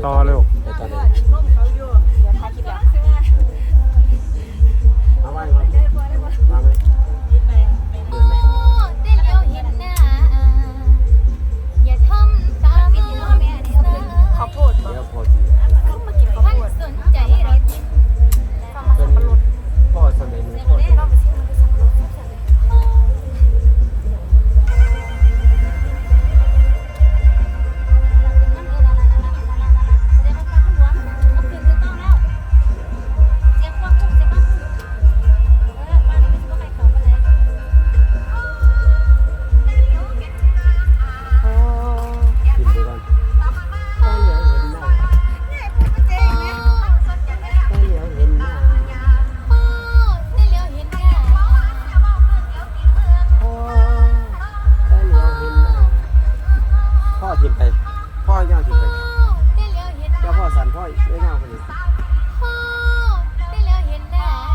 八六。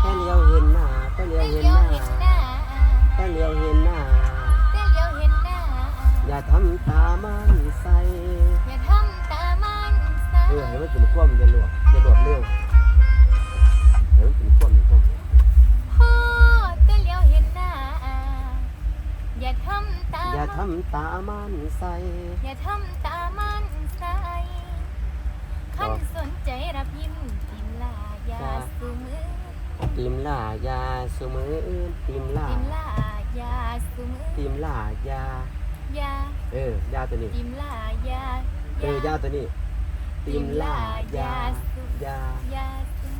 แต่เลี้ยวเห็นหน้าแต่เลี้ยวเห็นหน้าแต่เลี้ยวเห็นหน้าอย่าทำตามันใสเออเห็นมันเป็นควมจะหลวกจะหลวกเร็วเห็นมันเป็นควมควมอย่าทำตามันใสอย่าทำ ติมหลายาเสมออื่นติมหลาติมลายาสมือติมลายา ยาเออยาตัวนี้ ติมลายาเออยาตัวนี้ ติมหลายา ยา ยาสมือ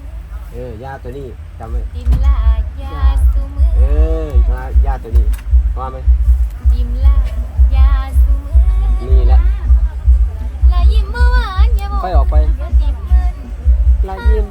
เออยาตัวนี้จำไหมติมลายาสมือเออยายาตัวนี้พอไหม ติมลายาสมอนี่แหละลายิ้มเมื่อวานอยังบอกค่อยออกไปลายิ้ม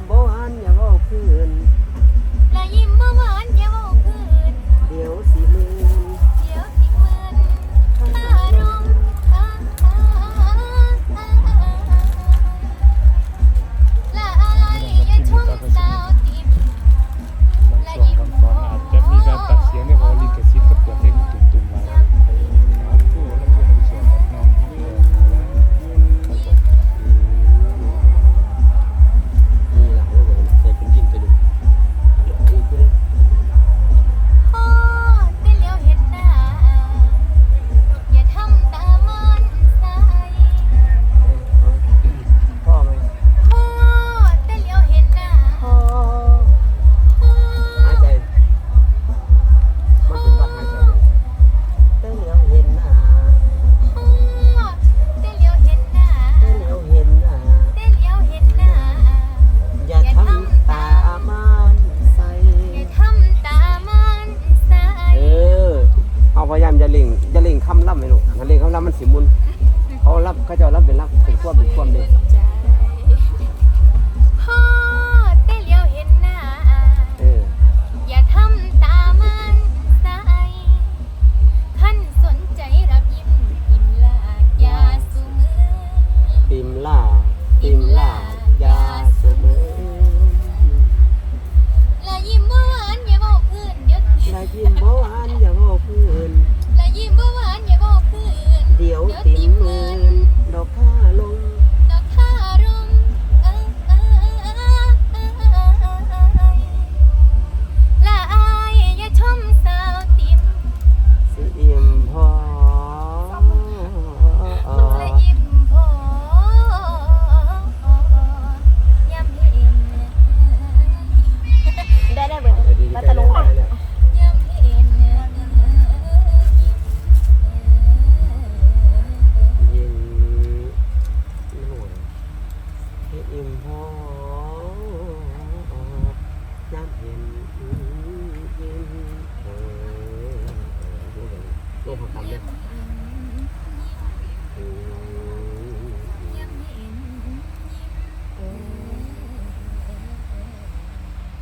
bien. โลกของกันเนี่ย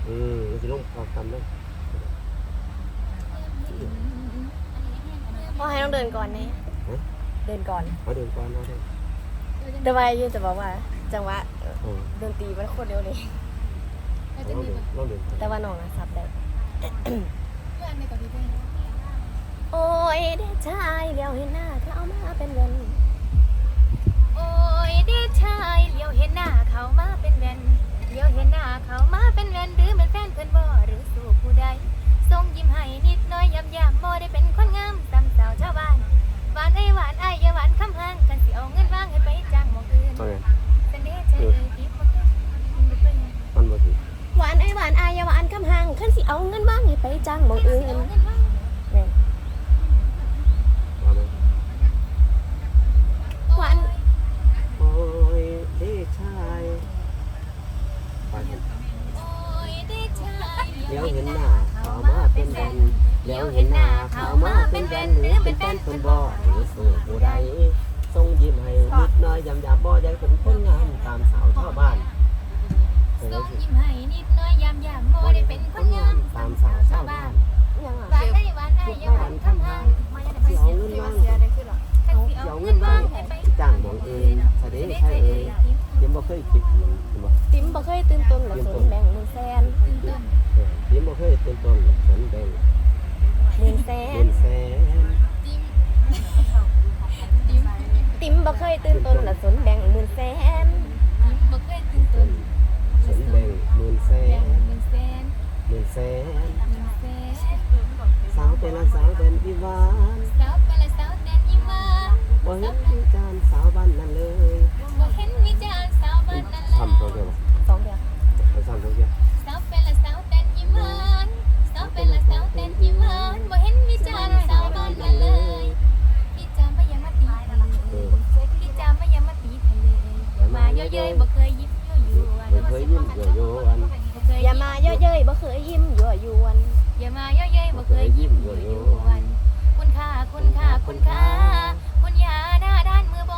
อืมมันจะลงความกันเนาะพ่อให้ต้องเดินก่อนนี่เดินก่อนเขาเดินก่อนเขาเดินแต่ว่ายูจะบอกว่า จังหวะเดินตีมันโคตรเร็วเลยแต่ว่าน้องนะสับได้เพื่อนในกับพี่เพื่อน ได้ชายเลี้ยวเห็นหน้าเขามาเป็นเวนโอ้ยได้ชายเลี้ยวเห็นหน้าเขามาเป็นเวนเลี้ยวเห็นหน้าเขามาเป็นเวนหรือเป็นแฟนเพื่อนบ่หรือสู่ผู้ใดทรงยิ้มให้นิดน้อยยำยำบ่ได้เป็นคนงามตำสาวชาวบ้านหวานไอหวานไอเยาหวานคำห่างกันสิเอาเงินว่างให้ไปจ้างหมองอื่นหวานไอหวานไอเยาหวานคำห่างขันสิเอาเงินว่างให้ไปจ้างหมองอื่น เป็นแฟนคนบ่หรือสู่ผู้ใดทรงยิ้มให้นิดน้อยยำยำบ่ได้เป็นคนงามตามสาวชาวบ้านเออส่งสิยิ้มให้นิดหน้อยยามยามบ่ได้เป็นคนงามตามสาวชาวบ้านยังอะหวานได้หวานได้อย่าหวานคำห่างมาอย่าได้ไปสิเอาเสียเงินว่างเสียได้ขึ้นหรอคันสิสิเอาเอาเงิเงินนว่าว่างงให้ไปจ้างหมองอื่นแสดงใช่เอ่ยยิ้มบ่เคยคิดเห็นบ่ติ๋มบ่เคยตื่นตนหรอ ยตื่นตนหรอกสนแบ่งหมื่นแสนบ่เคยตื่นตนสนแบ่งหมื่นแสแบ่งนเงินแสนหมื่นแสนเงินแสนสาวเป็นละสาวเป็นอีหวานสาวไปละสาวแดนยิ้มหวานบ่เห็นวิจารณ์สาวบ้านนั้นเลยบ่เห็นวิจารณ์สาวบ้านนั้นทำตัวเดียวสองเดียวเอาซ้ำตัวเดียวสาวเป็นละสาวแดน เยอะๆบ่เคยยิ้มยั่วยั่วบ่เคยยิ้มยั่วยอันบ่เคยอย่ามาเยอะเย้ยบ่เคยยิ้มยั่วยวนอย่ามาเยอะๆบ่เคยยิ้มยั่วยั่วคุณค่าคุณค่าคุณค่าคุณยาหน้าด้านมือบ